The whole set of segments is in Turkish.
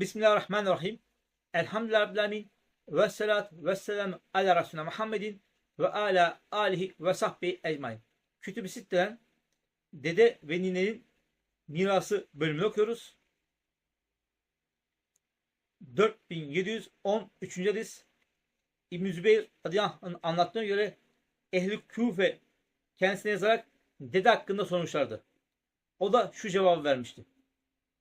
Bismillahirrahmanirrahim. Elhamdülillahi Rabbil Alemin. Ve salatu ve selam ala Resulüne Muhammedin ve ala alihi ve sahbihi ecmain. Kütüb-i Sitte'den Dede ve Ninenin Mirası bölümünü okuyoruz. 4713. hadis İbn-i Zübeyir radıyallahu anlattığına göre Ehli Küfe kendisine yazarak dede hakkında sormuşlardı. O da şu cevabı vermişti.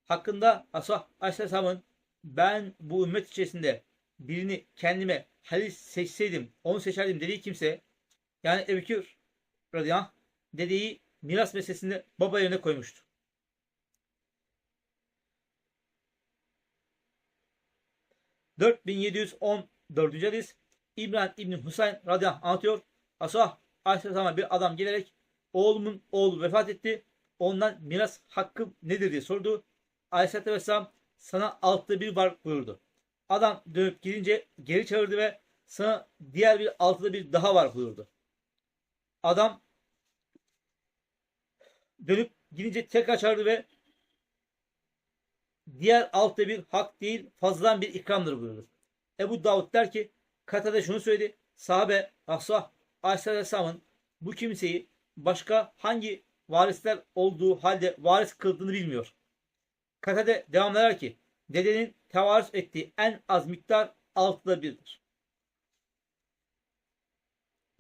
Hakkında Asah Aleyhisselam'ın ben bu ümmet içerisinde birini kendime halil seçseydim onu seçerdim dediği kimse yani Ebu Bekir radıyallahu dedeyi miras meselesinde baba yerine koymuştu. ...4714. hadis... İbrahim İbni Hüseyin radıyallahu anlatıyor. Asah Aleyhisselam'a bir adam gelerek... ...oğlumun oğlu vefat etti. Ondan miras hakkım nedir diye sordu. Aleyhisselatü Vesselam sana altta bir var buyurdu. Adam dönüp gidince geri çevirdi ve sana diğer bir altıda bir daha var buyurdu. Adam dönüp gidince tekrar çağırdı ve diğer altta bir hak değil fazladan bir ikramdır buyurdu. Ebu Davud der ki Katade şunu söyledi. Sahabe Asah Aleyhisselam'ın bu kimseyi başka hangi varisler olduğu halde varis kıldığını bilmiyor. Katade devam eder ki dedenin tevarüs ettiği en az miktar altıda birdir.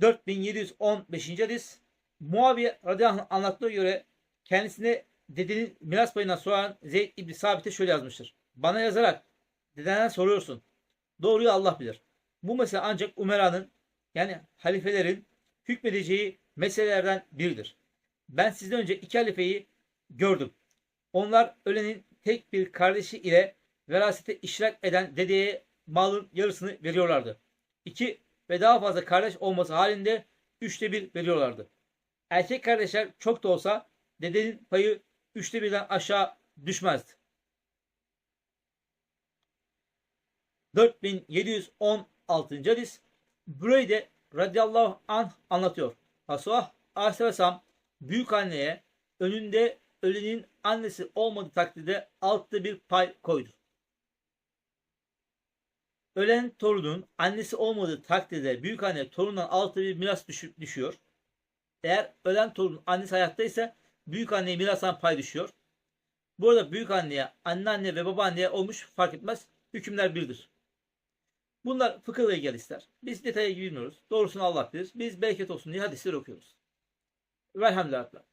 4715. hadis Muaviye radıyallahu anh anlattığı göre kendisine dedenin miras payına soran Zeyd İbni Sabit'e şöyle yazmıştır. Bana yazarak dedenden soruyorsun. Doğruyu Allah bilir. Bu mesele ancak Umera'nın yani halifelerin hükmedeceği meselelerden biridir. Ben sizden önce iki halifeyi gördüm. Onlar ölenin tek bir kardeşi ile verasete iştirak eden dedeye malın yarısını veriyorlardı. İki ve daha fazla kardeş olması halinde üçte bir veriyorlardı. Erkek kardeşler çok da olsa dedenin payı üçte birden aşağı düşmezdi. 4716. hadis Burayı radıyallahu anh anlatıyor. Resulullah aleyhisselam büyük anneye önünde ölenin annesi olmadığı takdirde altta bir pay koydu. Ölen torunun annesi olmadığı takdirde büyük anne torundan altta bir miras düşüyor. Eğer ölen torun annesi hayattaysa büyük anneye mirastan pay düşüyor. Burada büyük anneye, anneanne ve babaanneye olmuş fark etmez. Hükümler birdir. Bunlar fıkıhla ilgili ister. Biz detaya girmiyoruz. Doğrusunu Allah bilir. Biz bereket olsun diye hadisleri okuyoruz. Velhamdülillah.